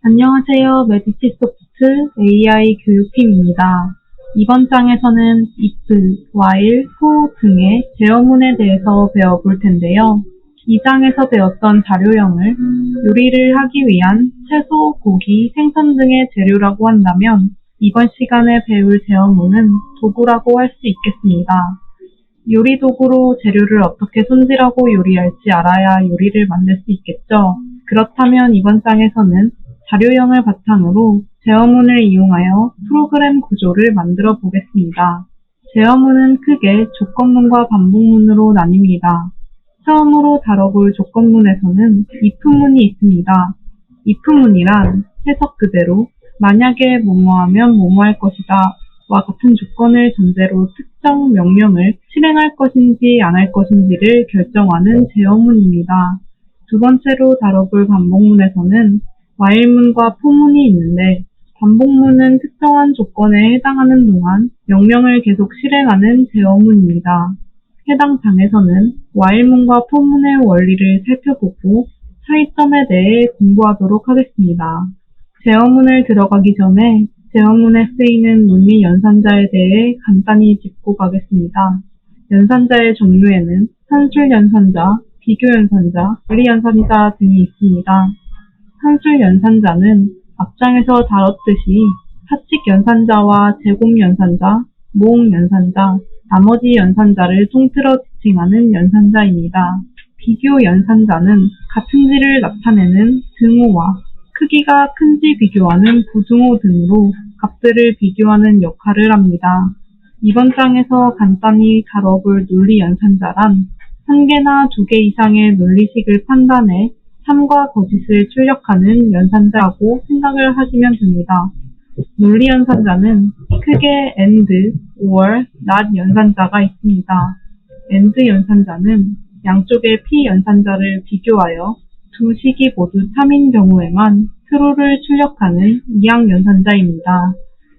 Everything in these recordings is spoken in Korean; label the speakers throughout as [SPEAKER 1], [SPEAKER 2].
[SPEAKER 1] 안녕하세요. 메디치 소프트 AI 교육팀입니다. 이번 장에서는 if, while, for 등의 제어문에 대해서 배워볼 텐데요. 이 장에서 배웠던 자료형을 요리를 하기 위한 채소, 고기, 생선 등의 재료라고 한다면 이번 시간에 배울 제어문은 도구라고 할 수 있겠습니다. 요리 도구로 재료를 어떻게 손질하고 요리할지 알아야 요리를 만들 수 있겠죠. 그렇다면 이번 장에서는 자료형을 바탕으로 제어문을 이용하여 프로그램 구조를 만들어 보겠습니다. 제어문은 크게 조건문과 반복문으로 나뉩니다. 처음으로 다뤄볼 조건문에서는 if문이 있습니다. if문이란 해석 그대로 만약에 뭐뭐하면 뭐뭐할 것이다 와 같은 조건을 전제로 특정 명령을 실행할 것인지 안 할 것인지를 결정하는 제어문입니다. 두 번째로 다뤄볼 반복문에서는 while문과 for문이 있는데 반복문은 특정한 조건에 해당하는 동안 명령을 계속 실행하는 제어문입니다. 해당 장에서는 while문과 for문의 원리를 살펴보고 차이점에 대해 공부하도록 하겠습니다. 제어문을 들어가기 전에 제어문에 쓰이는 논리 연산자에 대해 간단히 짚고 가겠습니다. 연산자의 종류에는 산술 연산자, 비교 연산자, 원리 연산자 등이 있습니다. 산술 연산자는 앞장에서 다뤘듯이 사칙 연산자와 제곱 연산자, 모음 연산자, 나머지 연산자를 통틀어 지칭하는 연산자입니다. 비교 연산자는 같은지를 나타내는 등호와 크기가 큰지 비교하는 부등호 등으로 값들을 비교하는 역할을 합니다. 이번 장에서 간단히 다뤄볼 논리 연산자란 한 개나 두 개 이상의 논리식을 판단해 참과 거짓을 출력하는 연산자라고 생각을 하시면 됩니다. 논리 연산자는 크게 AND, OR, NOT 연산자가 있습니다. AND 연산자는 양쪽의 P 연산자를 비교하여 두 식이 모두 참인 경우에만 true를 출력하는 이항 연산자입니다.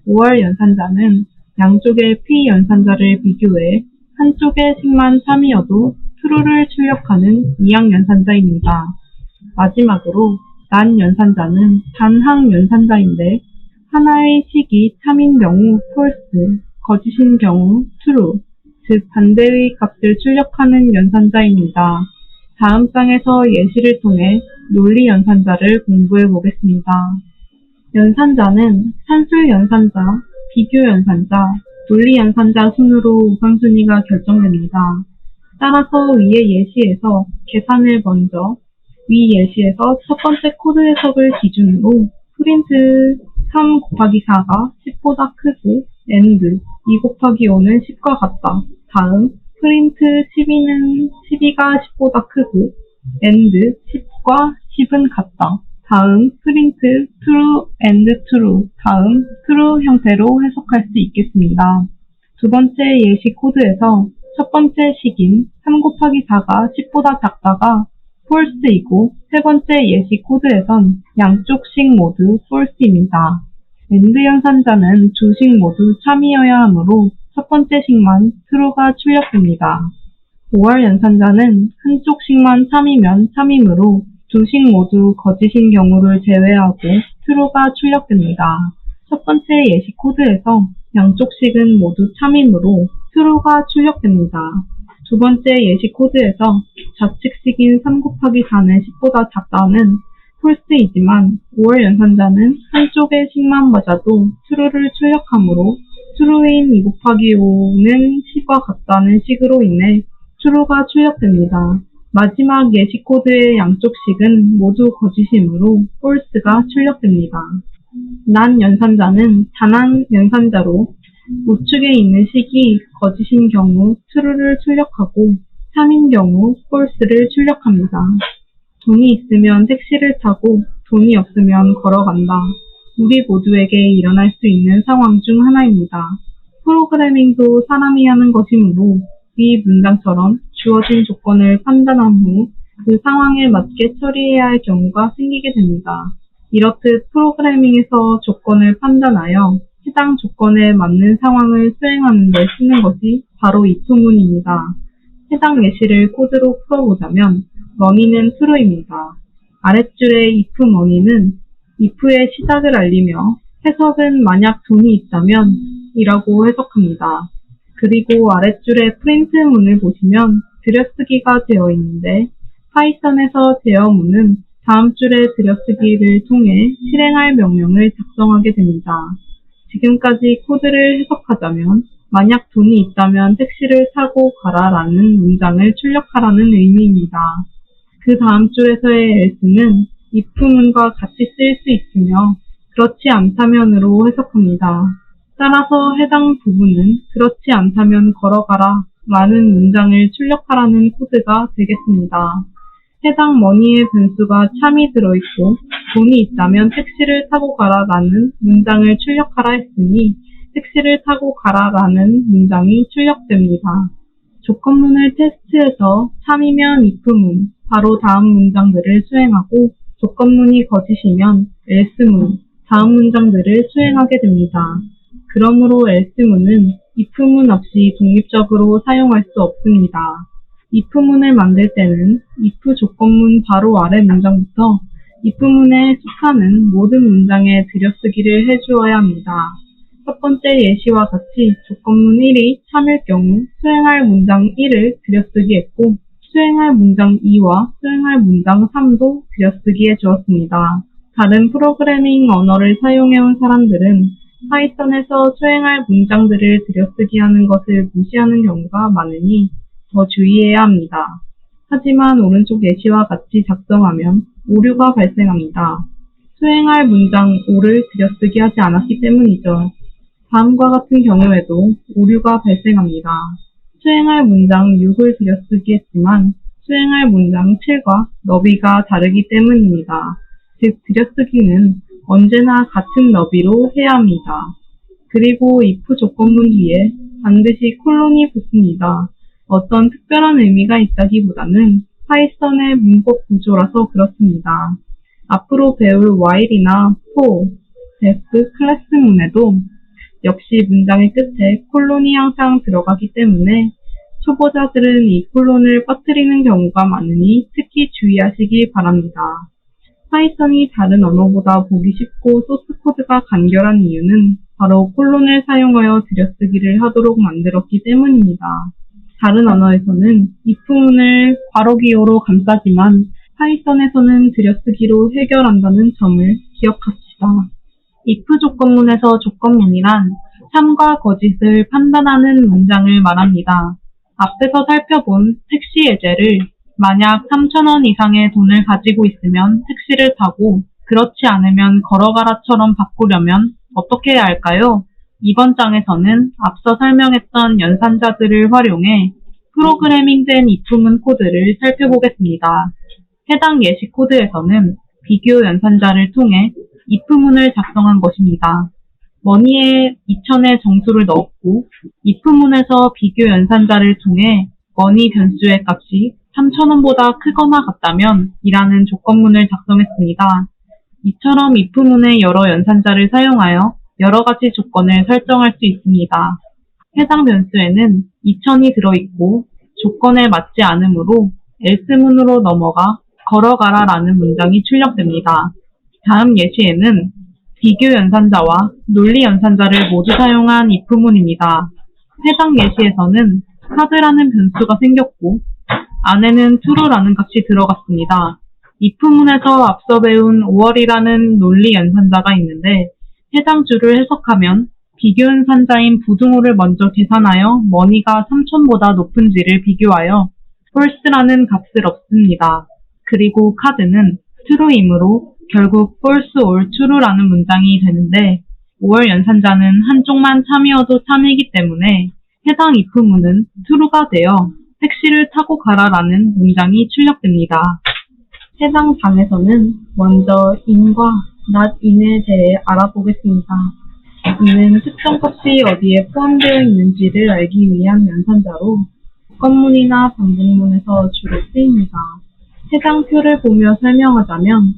[SPEAKER 1] OR 연산자는 양쪽의 P 연산자를 비교해 한쪽의 식만 참이어도 true를 출력하는 이항 연산자입니다. 마지막으로 난 연산자는 단항 연산자인데 하나의 식이 참인 경우 false, 거짓인 경우 true, 즉 반대의 값을 출력하는 연산자입니다. 다음 장에서 예시를 통해 논리 연산자를 공부해 보겠습니다. 연산자는 산술 연산자, 비교 연산자, 논리 연산자 순으로 우선순위가 결정됩니다. 따라서 위의 예시에서 계산을 먼저 위 예시에서 첫 번째 코드 해석을 기준으로 프린트 3 곱하기 4가 10보다 크고 AND 2 곱하기 5는 10과 같다. 다음 프린트 12는 12가 10보다 크고 AND 10과 10은 같다. 다음 프린트 true and true 다음 true 형태로 해석할 수 있겠습니다. 두 번째 예시 코드에서 첫 번째 식인 3 곱하기 4가 10보다 작다가 false이고 세 번째 예시 코드에선 양쪽 식 모두 false입니다. AND 연산자는 두 식 모두 참이어야 하므로 첫 번째 식만 true가 출력됩니다. OR 연산자는 한쪽 식만 참이면 참이므로 두 식 모두 거짓인 경우를 제외하고 true가 출력됩니다. 첫 번째 예시 코드에서 양쪽 식은 모두 참이므로 true가 출력됩니다. 두 번째 예시 코드에서 좌측식인 3 곱하기 4는 10보다 작다는 false이지만 5월 연산자는 한쪽의 식만 맞아도 true를 출력하므로 true인 2 곱하기 5는 10과 같다는 식으로 인해 true가 출력됩니다. 마지막 예시 코드의 양쪽 식은 모두 거짓이므로 false가 출력됩니다. 난 연산자는 단한 연산자로 우측에 있는 식이 거짓인 경우 true를 출력하고 참인 경우 false를 출력합니다. 돈이 있으면 택시를 타고 돈이 없으면 걸어간다. 우리 모두에게 일어날 수 있는 상황 중 하나입니다. 프로그래밍도 사람이 하는 것이므로 위 문장처럼 주어진 조건을 판단한 후 그 상황에 맞게 처리해야 할 경우가 생기게 됩니다. 이렇듯 프로그래밍에서 조건을 판단하여 해당 조건에 맞는 상황을 수행하는 데 쓰는 것이 바로 if문입니다. 해당 예시를 코드로 풀어보자면 money는 true입니다. 아랫줄의 if money는 if의 시작을 알리며 해석은 만약 돈이 있다면 이라고 해석합니다. 그리고 아랫줄에 프린트 문을 보시면 들여쓰기가 되어 있는데 파이썬에서 제어문은 다음 줄의 들여쓰기를 통해 실행할 명령을 작성하게 됩니다. 지금까지 코드를 해석하자면 만약 돈이 있다면 택시를 타고 가라라는 문장을 출력하라는 의미입니다. 그 다음 줄에서의 else는 if문과 같이 쓰일 수 있으며 그렇지 않다면으로 해석합니다. 따라서 해당 부분은 그렇지 않다면 걸어가라 라는 문장을 출력하라는 코드가 되겠습니다. 해당 머니의 변수가 참이 들어있고 돈이 있다면 택시를 타고 가라 라는 문장을 출력하라 했으니 택시를 타고 가라 라는 문장이 출력됩니다. 조건문을 테스트해서 참이면 if문, 바로 다음 문장들을 수행하고 조건문이 거짓이면 else문, 다음 문장들을 수행하게 됩니다. 그러므로 else문은 if문 없이 독립적으로 사용할 수 없습니다. If문을 만들 때는 if 조건문 바로 아래 문장부터 if문에 속하는 모든 문장에 들여쓰기를 해주어야 합니다. 첫 번째 예시와 같이 조건문 1이 참일 경우 수행할 문장 1을 들여쓰기 했고 수행할 문장 2와 수행할 문장 3도 들여쓰기 해 주었습니다. 다른 프로그래밍 언어를 사용해온 사람들은 파이썬에서 수행할 문장들을 들여쓰기 하는 것을 무시하는 경우가 많으니 더 주의해야 합니다. 하지만 오른쪽 예시와 같이 작성하면 오류가 발생합니다. 수행할 문장 5를 들여쓰기 하지 않았기 때문이죠. 다음과 같은 경우에도 오류가 발생합니다. 수행할 문장 6을 들여쓰기 했지만 수행할 문장 7과 너비가 다르기 때문입니다. 즉, 들여쓰기는 언제나 같은 너비로 해야 합니다. 그리고 if 조건문 뒤에 반드시 콜론이 붙습니다. 어떤 특별한 의미가 있다기보다는 파이썬의 문법 구조라서 그렇습니다. 앞으로 배울 while이나 for, def 클래스문에도 역시 문장의 끝에 콜론이 항상 들어가기 때문에 초보자들은 이 콜론을 빠뜨리는 경우가 많으니 특히 주의하시기 바랍니다. 파이썬이 다른 언어보다 보기 쉽고 소스 코드가 간결한 이유는 바로 콜론을 사용하여 들여쓰기를 하도록 만들었기 때문입니다. 다른 언어에서는 if문을 괄호기호로 감싸지만 파이썬에서는 들여쓰기로 해결한다는 점을 기억합시다. if 조건문에서 조건문이란 참과 거짓을 판단하는 문장을 말합니다. 앞에서 살펴본 택시 예제를 만약 3,000원 이상의 돈을 가지고 있으면 택시를 타고 그렇지 않으면 걸어가라처럼 바꾸려면 어떻게 해야 할까요? 이번 장에서는 앞서 설명했던 연산자들을 활용해 프로그래밍된 if문 코드를 살펴보겠습니다. 해당 예시 코드에서는 비교 연산자를 통해 if문을 작성한 것입니다. 머니에 2000의 정수를 넣었고 if문에서 비교 연산자를 통해 머니 변수의 값이 3000원보다 크거나 같다면 이라는 조건문을 작성했습니다. 이처럼 if문의 여러 연산자를 사용하여 여러 가지 조건을 설정할 수 있습니다. 해당 변수에는 2000이 들어있고 조건에 맞지 않으므로 else문으로 넘어가 걸어가라 라는 문장이 출력됩니다. 다음 예시에는 비교 연산자와 논리 연산자를 모두 사용한 if문입니다. 해당 예시에서는 카드라는 변수가 생겼고 안에는 true라는 값이 들어갔습니다. if문에서 앞서 배운 5월이라는 논리 연산자가 있는데 해당 줄을 해석하면 비교 연산자인 부등호를 먼저 계산하여 머니가 3,000보다 높은지를 비교하여 false라는 값을 얻습니다. 그리고 카드는 true이므로 결국 false or true라는 문장이 되는데 5월 연산자는 한쪽만 참이어도 참이기 때문에 해당 if문은 true가 되어 택시를 타고 가라라는 문장이 출력됩니다. 해당 장에서는 먼저 in과 in에 대해 알아보겠습니다. in은 특정 값이 어디에 포함되어 있는지를 알기 위한 연산자로 조건문이나 반복문에서 주로 쓰입니다. 해당 표를 보며 설명하자면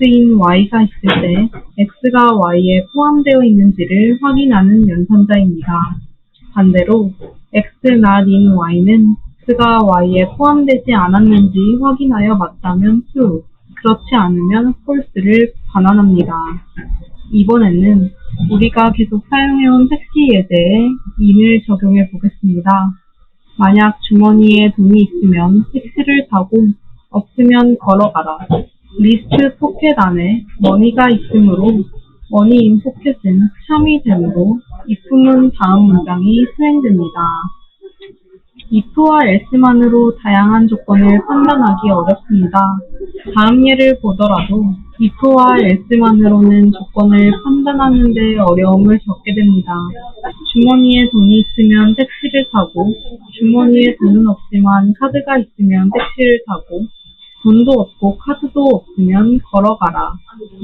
[SPEAKER 1] x인 y가 있을 때 x가 y에 포함되어 있는지를 확인하는 연산자입니다. 반대로 x in y는 x가 y에 포함되지 않았는지 확인하여 맞다면 true, 그렇지 않으면 false를 가난합니다. 이번에는 우리가 계속 사용해온 택시 예제에 인을 적용해 보겠습니다. 만약 주머니에 돈이 있으면 택시를 타고 없으면 걸어가라. 리스트 포켓 안에 머니가 있으므로 머니인 포켓은 참이 되므로 if은 다음 문장이 수행됩니다. if와 else만으로 다양한 조건을 판단하기 어렵습니다. 다음 예를 보더라도 if와 else만으로는 조건을 판단하는 데 어려움을 겪게 됩니다. 주머니에 돈이 있으면 택시를 타고 주머니에 돈은 없지만 카드가 있으면 택시를 타고 돈도 없고 카드도 없으면 걸어가라.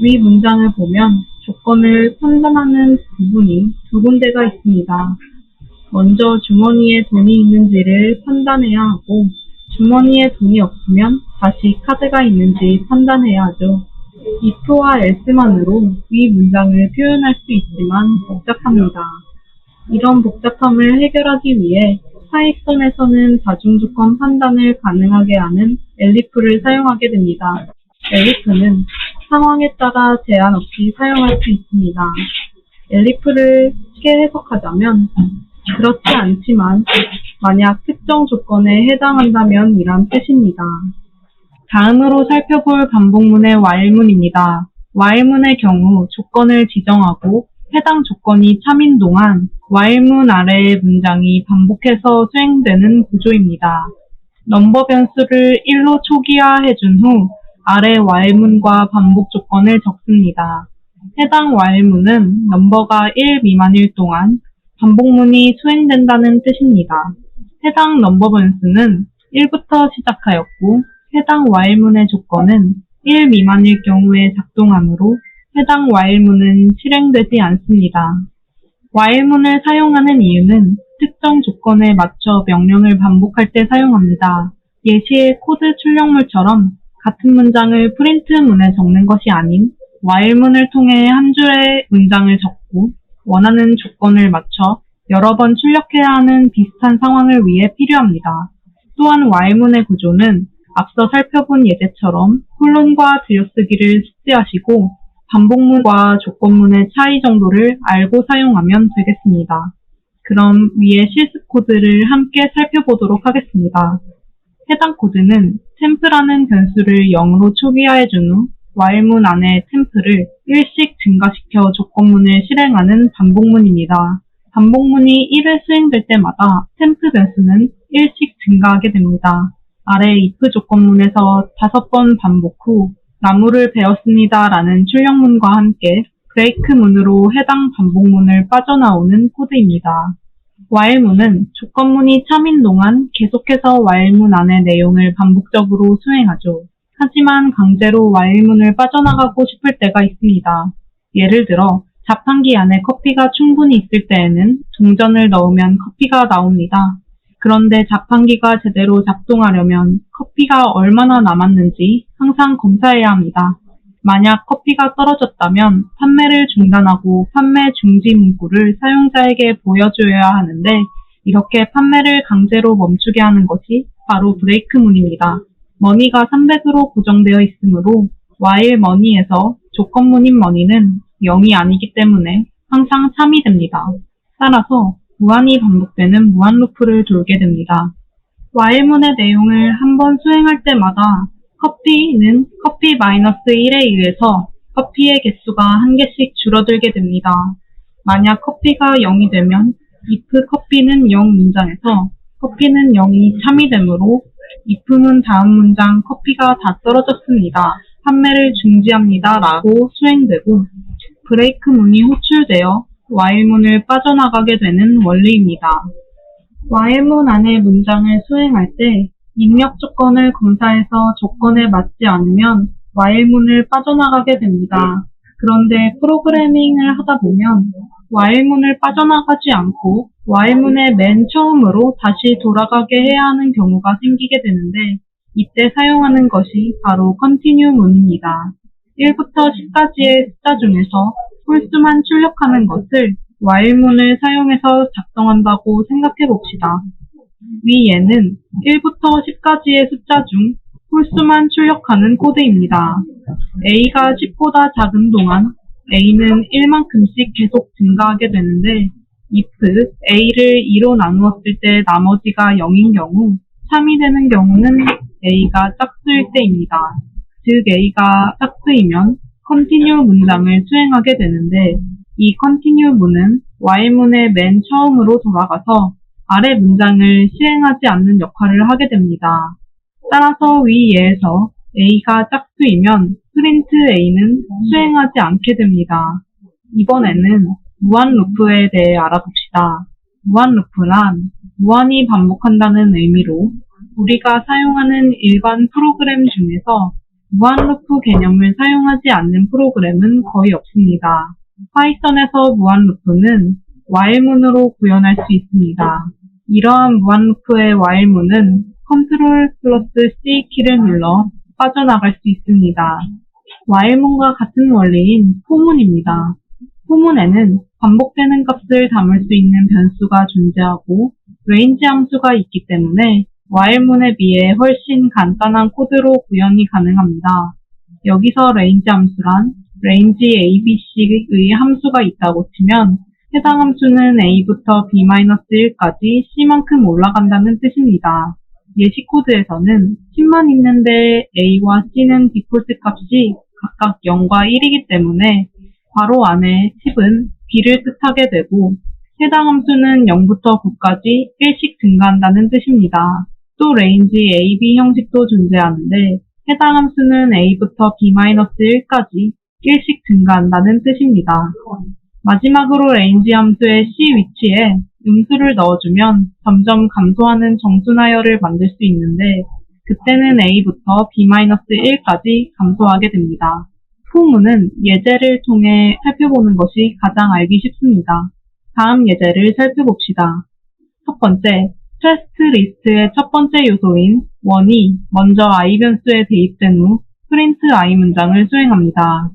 [SPEAKER 1] 위 문장을 보면 조건을 판단하는 부분이 두 군데가 있습니다. 먼저 주머니에 돈이 있는지를 판단해야 하고 주머니에 돈이 없으면 다시 카드가 있는지 판단해야 하죠. If와 else만으로 위 문장을 표현할 수 있지만 복잡합니다. 이런 복잡함을 해결하기 위해 사익선에서는 다중조건 판단을 가능하게 하는 엘리프를 사용하게 됩니다. 엘리프는 상황에 따라 제한 없이 사용할 수 있습니다. 엘리프를 쉽게 해석하자면 그렇지 않지만 만약 특정 조건에 해당한다면 이란 뜻입니다. 다음으로 살펴볼 반복문의 while문입니다. while문의 경우 조건을 지정하고 해당 조건이 참인 동안 while문 아래의 문장이 반복해서 수행되는 구조입니다. 넘버 변수를 1로 초기화해준 후 아래 while문과 반복 조건을 적습니다. 해당 while문은 넘버가 1 미만일 동안 반복문이 수행된다는 뜻입니다. 해당 넘버 변수는 1부터 시작하였고 해당 while문의 조건은 1 미만일 경우에 작동하므로 해당 while문은 실행되지 않습니다. while문을 사용하는 이유는 특정 조건에 맞춰 명령을 반복할 때 사용합니다. 예시의 코드 출력물처럼 같은 문장을 프린트문에 적는 것이 아닌 while문을 통해 한 줄의 문장을 적고 원하는 조건을 맞춰 여러 번 출력해야 하는 비슷한 상황을 위해 필요합니다. 또한 while문의 구조는 앞서 살펴본 예제처럼 콜론과 들여쓰기를 숙지하시고 반복문과 조건문의 차이 정도를 알고 사용하면 되겠습니다. 그럼 위에 실습 코드를 함께 살펴보도록 하겠습니다. 해당 코드는 템프라는 변수를 0으로 초기화해 준 후 while문 안에 템프를 1씩 증가시켜 조건문을 실행하는 반복문입니다. 반복문이 1회 수행될 때마다 템프 변수는 1씩 증가하게 됩니다. 아래 if 조건문에서 5번 반복 후 나무를 베었습니다 라는 출력문과 함께 브레이크 문으로 해당 반복문을 빠져나오는 코드입니다. while문은 조건문이 참인 동안 계속해서 while문 안의 내용을 반복적으로 수행하죠. 하지만 강제로 while문을 빠져나가고 싶을 때가 있습니다. 예를 들어 자판기 안에 커피가 충분히 있을 때에는 동전을 넣으면 커피가 나옵니다. 그런데 자판기가 제대로 작동하려면 커피가 얼마나 남았는지 항상 검사해야 합니다. 만약 커피가 떨어졌다면 판매를 중단하고 판매 중지 문구를 사용자에게 보여줘야 하는데 이렇게 판매를 강제로 멈추게 하는 것이 바로 브레이크문입니다. 머니가 300으로 고정되어 있으므로 while money에서 조건문인 money는 0이 아니기 때문에 항상 참이 됩니다. 따라서 무한히 반복되는 무한 루프를 돌게 됩니다. while문의 내용을 한 번 수행할 때마다 커피는 커피 마이너스 1에 의해서 커피의 개수가 한 개씩 줄어들게 됩니다. 만약 커피가 0이 되면 if 커피는 0 문장에서 커피는 0이 참이 되므로 if는 다음 문장 커피가 다 떨어졌습니다. 판매를 중지합니다. 라고 수행되고 브레이크 문이 호출되어 while문을 빠져나가게 되는 원리입니다. while문 안의 문장을 수행할 때 입력 조건을 검사해서 조건에 맞지 않으면 while문을 빠져나가게 됩니다. 그런데 프로그래밍을 하다 보면 while문을 빠져나가지 않고 while문의 맨 처음으로 다시 돌아가게 해야 하는 경우가 생기게 되는데 이때 사용하는 것이 바로 continue문입니다. 1부터 10까지의 숫자 중에서 홀수만 출력하는 것을 while문을 사용해서 작성한다고 생각해 봅시다. 위 예는 1부터 10까지의 숫자 중 홀수만 출력하는 코드입니다. a가 10보다 작은 동안 a는 1만큼씩 계속 증가하게 되는데 if a를 2로 나누었을 때 나머지가 0인 경우 3이 되는 경우는 a가 짝수일 때입니다. 즉 a가 짝수이면 continue 문장을 수행하게 되는데 이 continue 문은 while문의 맨 처음으로 돌아가서 아래 문장을 실행하지 않는 역할을 하게 됩니다. 따라서 위 예에서 a가 짝수이면 프린트 a는 수행하지 않게 됩니다. 이번에는 무한 루프에 대해 알아봅시다. 무한 루프란 무한히 반복한다는 의미로 우리가 사용하는 일반 프로그램 중에서 무한 루프 개념을 사용하지 않는 프로그램은 거의 없습니다. 파이썬에서 무한 루프는 while문으로 구현할 수 있습니다. 이러한 무한 루프의 while문은 컨트롤 플러스 C 키를 눌러 빠져나갈 수 있습니다. while문과 같은 원리인 포문입니다. 포문에는 반복되는 값을 담을 수 있는 변수가 존재하고 range 함수가 있기 때문에 while문에 비해 훨씬 간단한 코드로 구현이 가능합니다. 여기서 range 함수란 range abc의 함수가 있다고 치면 해당 함수는 a부터 b-1까지 c만큼 올라간다는 뜻입니다. 예시 코드에서는 10만 있는데 a와 c는 디폴트 값이 각각 0과 1이기 때문에 괄호 안에 10은 b를 뜻하게 되고 해당 함수는 0부터 9까지 1씩 증가한다는 뜻입니다. 또 range ab 형식도 존재하는데 해당 함수는 a부터 b-1까지 1씩 증가한다는 뜻입니다. 마지막으로 range 함수의 c 위치에 음수를 넣어주면 점점 감소하는 정수나열을 만들 수 있는데 그때는 a부터 b-1까지 감소하게 됩니다. 포문은 예제를 통해 살펴보는 것이 가장 알기 쉽습니다. 다음 예제를 살펴봅시다. 첫 번째, 테 스트 리스트의 첫 번째 요소인 원이 먼저 i 변수에 대입된 후 프린트 i 문장을 수행합니다.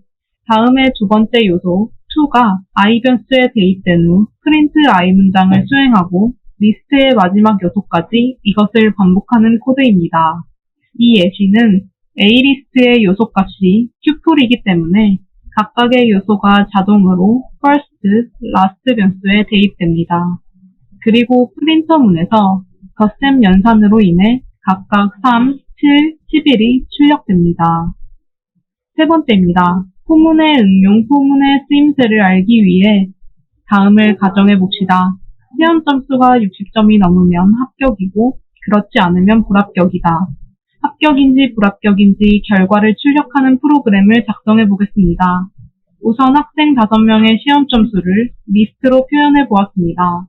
[SPEAKER 1] 다음에 두 번째 요소 2가 i 변수에 대입된 후 프린트 i 문장을 수행하고 리스트의 마지막 요소까지 이것을 반복하는 코드입니다. 이 예시는 A리스트의 요소 값이 q 풀이기 때문에 각각의 요소가 자동으로 first, last 변수에 대입됩니다. 그리고 프린터 문에서 덧셈 연산으로 인해 각각 3, 7, 11이 출력됩니다. 세 번째입니다. 포문의 응용 포문의 쓰임새를 알기 위해 다음을 가정해 봅시다. 시험 점수가 60점이 넘으면 합격이고 그렇지 않으면 불합격이다. 합격인지 불합격인지 결과를 출력하는 프로그램을 작성해 보겠습니다. 우선 학생 5명의 시험 점수를 리스트로 표현해 보았습니다.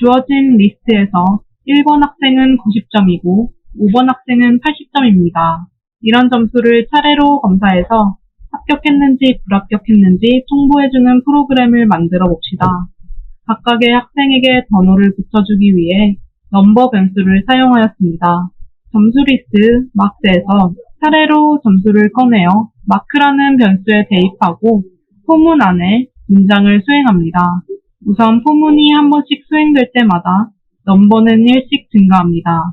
[SPEAKER 1] 주어진 리스트에서 1번 학생은 90점이고 5번 학생은 80점입니다. 이런 점수를 차례로 검사해서 합격했는지 불합격했는지 통보해주는 프로그램을 만들어 봅시다. 각각의 학생에게 번호를 붙여주기 위해 넘버 변수를 사용하였습니다. 점수 리스트 마크에서 차례로 점수를 꺼내어 마크라는 변수에 대입하고 포문 안에 문장을 수행합니다. 우선 포문이 한 번씩 수행될 때마다 넘버는 1씩 증가합니다.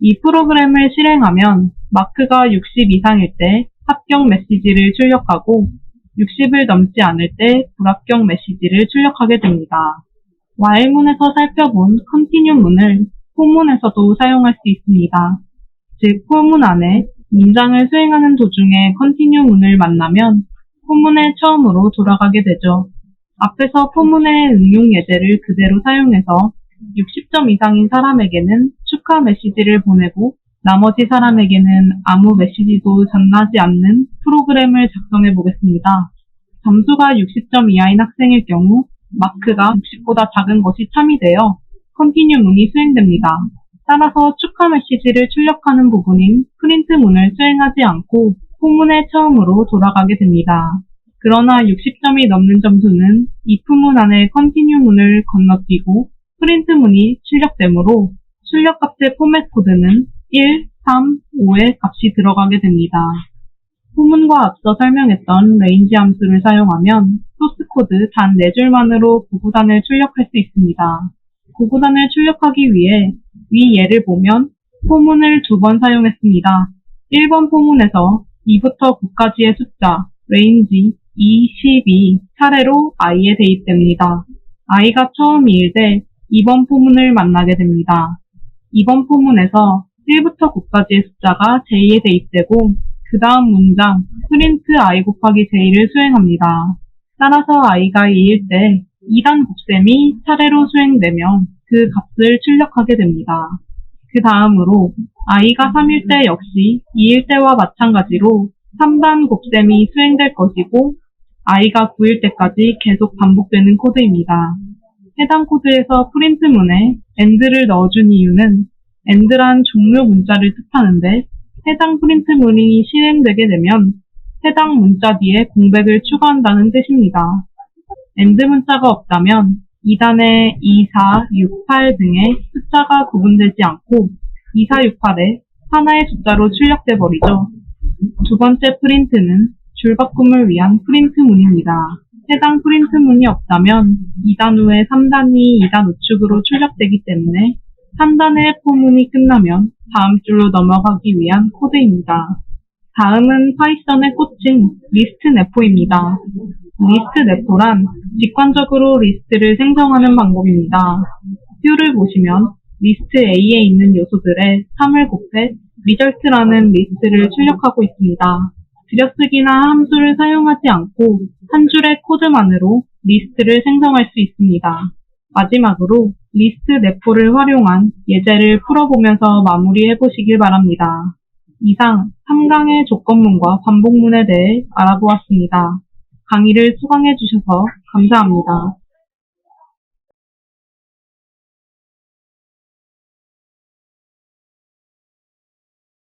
[SPEAKER 1] 이 프로그램을 실행하면 마크가 60 이상일 때 합격 메시지를 출력하고 60을 넘지 않을 때 불합격 메시지를 출력하게 됩니다. while문에서 살펴본 continue 문을 포문에서도 사용할 수 있습니다. 즉, 포문 안에 문장을 수행하는 도중에 continue 문을 만나면 포문의 처음으로 돌아가게 되죠. 앞에서 포문의 응용 예제를 그대로 사용해서 60점 이상인 사람에게는 축하 메시지를 보내고 나머지 사람에게는 아무 메시지도 전하지 않는 프로그램을 작성해 보겠습니다. 점수가 60점 이하인 학생일 경우 마크가 60보다 작은 것이 참이 되어 컨티뉴 문이 수행됩니다. 따라서 축하 메시지를 출력하는 부분인 프린트 문을 수행하지 않고 포문의 처음으로 돌아가게 됩니다. 그러나 60점이 넘는 점수는 if 문 안에 컨티뉴 문을 건너뛰고 프린트 문이 출력되므로 출력 값의 포맷 코드는 1, 3, 5의 값이 들어가게 됩니다. 포문과 앞서 설명했던 레인지 함수를 사용하면 소스 코드 단 4줄만으로 구구단을 출력할 수 있습니다. 구구단을 출력하기 위해 위 예를 보면 포문을 두 번 사용했습니다. 1번 포문에서 2부터 9까지의 숫자, 레인지 2, 12 차례로 i에 대입됩니다. i가 처음일 때 2번 포문을 만나게 됩니다. 2번 포문에서 1부터 9까지의 숫자가 j에 대입되고 그 다음 문장 프린트 i 곱하기 j를 수행합니다. 따라서 i가 2일 때 2단 곱셈이 차례로 수행되면 그 값을 출력하게 됩니다. 그 다음으로 i가 3일 때 역시 2일 때와 마찬가지로 3단 곱셈이 수행될 것이고 i가 9일 때까지 계속 반복되는 코드입니다. 해당 코드에서 프린트문에 end를 넣어준 이유는 end란 종료 문자를 뜻하는데 해당 프린트문이 실행되게 되면 해당 문자 뒤에 공백을 추가한다는 뜻입니다. end 문자가 없다면 2단에 2, 4, 6, 8 등의 숫자가 구분되지 않고 2, 4, 6, 8에 하나의 숫자로 출력돼 버리죠. 두 번째 프린트는 줄바꿈을 위한 프린트문입니다. 해당 프린트문이 없다면 2단 후에 3단이 2단 우측으로 출력되기 때문에 3단의 포문이 끝나면 다음 줄로 넘어가기 위한 코드입니다. 다음은 파이썬의 꽃인 리스트 네포입니다. 리스트 네포란 직관적으로 리스트를 생성하는 방법입니다. 뷰를 보시면 리스트 A에 있는 요소들의 3을 곱해 리절트라는 리스트를 출력하고 있습니다. 들여쓰기나 함수를 사용하지 않고 한 줄의 코드만으로 리스트를 생성할 수 있습니다. 마지막으로 리스트 네포를 활용한 예제를 풀어보면서 마무리해 보시길 바랍니다. 이상 3강의 조건문과 반복문에 대해 알아보았습니다. 강의를 수강해 주셔서 감사합니다.